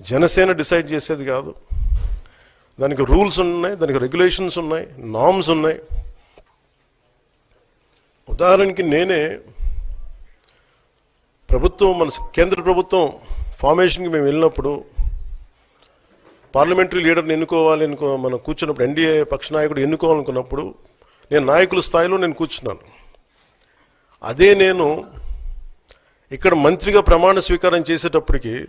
Janasena decide చేసేది కాదు. దానికి రూల్స్ ఉన్నాయి దానికి రెగ్యులేషన్స్ ఉన్నాయి నామ్స్ ఉన్నాయి. ఉదాహరణకి నేనే ప్రభుత్వం మన కేంద్ర ప్రభుత్వం ఫార్మేషన్కి మేము వెళ్ళినప్పుడు పార్లమెంటరీ లీడర్ని ఎన్నుకోవాలి అనుకో మనం కూర్చున్నప్పుడు ఎన్డీఏ పక్ష నాయకుడు ఎన్నుకోవాలనుకున్నప్పుడు నేను నాయకుల స్థాయిలో నేను కూర్చున్నాను. అదే నేను ఇక్కడ మంత్రిగా ప్రమాణ స్వీకారం చేసేటప్పటికి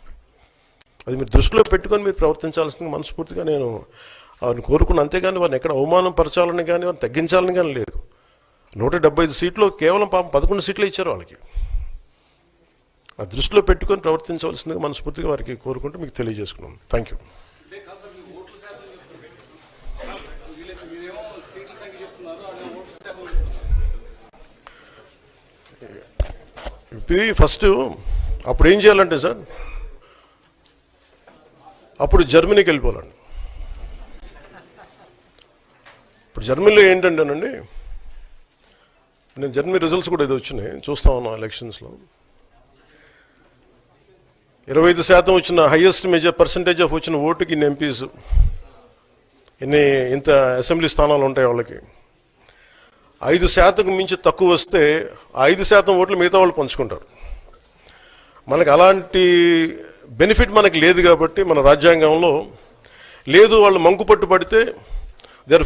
అది మీరు దృష్టిలో పెట్టుకొని మీరు ప్రవర్తించాల్సింది మనస్ఫూర్తిగా నేను వారిని కోరుకున్న అంతేగాని వారిని ఎక్కడ అవమానం పరచాలని కానీ వారిని తగ్గించాలని కానీ లేదు. నూట డెబ్బై ఐదు సీట్లు కేవలం పాపం పదకొండు సీట్లు ఇచ్చారు వాళ్ళకి. ఆ దృష్టిలో పెట్టుకొని ప్రవర్తించవలసిందిగా మనస్ఫూర్తిగా వారికి కోరుకుంటూ మీకు తెలియజేసుకున్నాం థ్యాంక్ యూ అంటే ఫస్ట్ అప్పుడు ఏం చేయాలంటే సార్ అప్పుడు జర్మనీకి వెళ్ళిపోవాలండి. ఇప్పుడు జర్మనీలో ఏంటంటేనండి నేను జర్మనీ రిజల్ట్స్ కూడా ఇది వచ్చినాయి చూస్తా ఉన్నాం ఎలక్షన్స్లో ఇరవై ఐదు శాతం వచ్చిన హయ్యెస్ట్ మేజర్ పర్సంటేజ్ ఆఫ్ వచ్చిన ఓటుకి ఇన్ని ఎంపీస్ ఇన్ని ఇంత అసెంబ్లీ స్థానాలు ఉంటాయి వాళ్ళకి. ఐదు శాతం మించి తక్కువ వస్తే ఐదు శాతం ఓట్లు మిగతా వాళ్ళు పంచుకుంటారు. మనకు అలాంటి బెనిఫిట్ మనకి లేదు కాబట్టి మన రాజ్యాంగంలో లేదు వాళ్ళు మంకు పట్టు పడితే దే